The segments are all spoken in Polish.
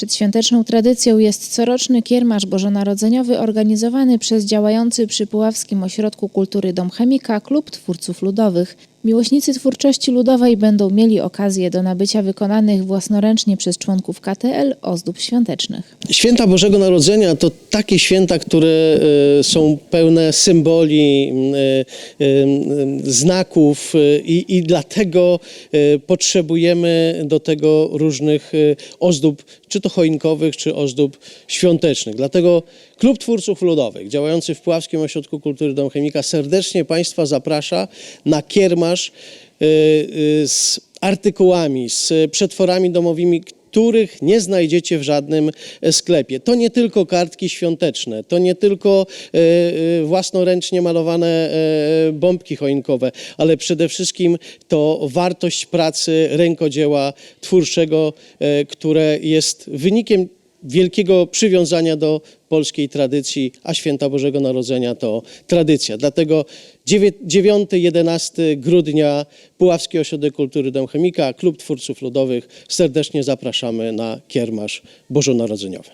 Przedświąteczną tradycją jest coroczny kiermasz bożonarodzeniowy organizowany przez działający przy Puławskim Ośrodku Kultury Dom Chemika Klub Twórców Ludowych. Miłośnicy twórczości ludowej będą mieli okazję do nabycia wykonanych własnoręcznie przez członków KTL ozdób świątecznych. Święta Bożego Narodzenia to takie święta, które e, są pełne symboli, e, znaków e, i, i dlatego potrzebujemy do tego różnych ozdób, czy to choinkowych, czy ozdób świątecznych. Dlatego Klub Twórców Ludowych, działający w Puławskim Ośrodku Kultury Dom Chemika, serdecznie Państwa zaprasza na kiermasz e, e, z artykułami, z przetworami domowymi, których nie znajdziecie w żadnym e, sklepie. To nie tylko kartki świąteczne, to nie tylko e, e, własnoręcznie malowane bombki choinkowe, ale przede wszystkim to wartość pracy rękodzieła twórczego, które jest wynikiem wielkiego przywiązania do polskiej tradycji, a święta Bożego Narodzenia to tradycja. Dlatego 9-11 grudnia Puławski Ośrodek Kultury Dom Chemika, Klub Twórców Ludowych serdecznie zapraszamy na kiermasz bożonarodzeniowy.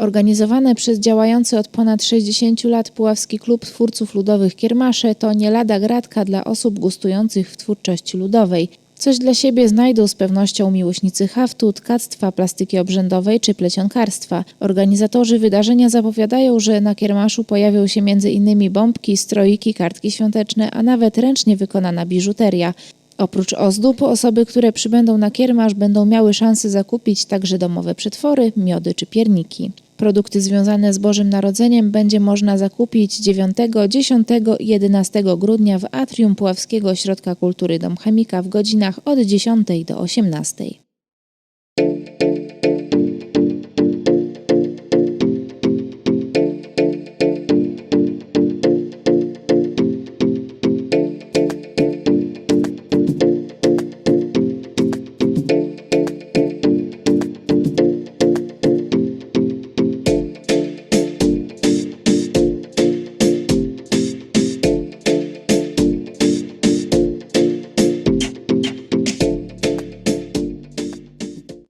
Organizowane przez działający od ponad 60 lat Puławski Klub Twórców Ludowych Kiermasze to nie lada gratka dla osób gustujących w twórczości ludowej. Coś dla siebie znajdą z pewnością miłośnicy haftu, tkactwa, plastyki obrzędowej czy plecionkarstwa. Organizatorzy wydarzenia zapowiadają, że na kiermaszu pojawią się m.in. bombki, stroiki, kartki świąteczne, a nawet ręcznie wykonana biżuteria. Oprócz ozdób, osoby, które przybędą na kiermasz będą miały szansę zakupić także domowe przetwory, miody czy pierniki. Produkty związane z Bożym Narodzeniem będzie można zakupić 9, 10 i 11 grudnia w atrium Puławskiego Ośrodka Kultury Dom Chemika w godzinach od 10 do 18.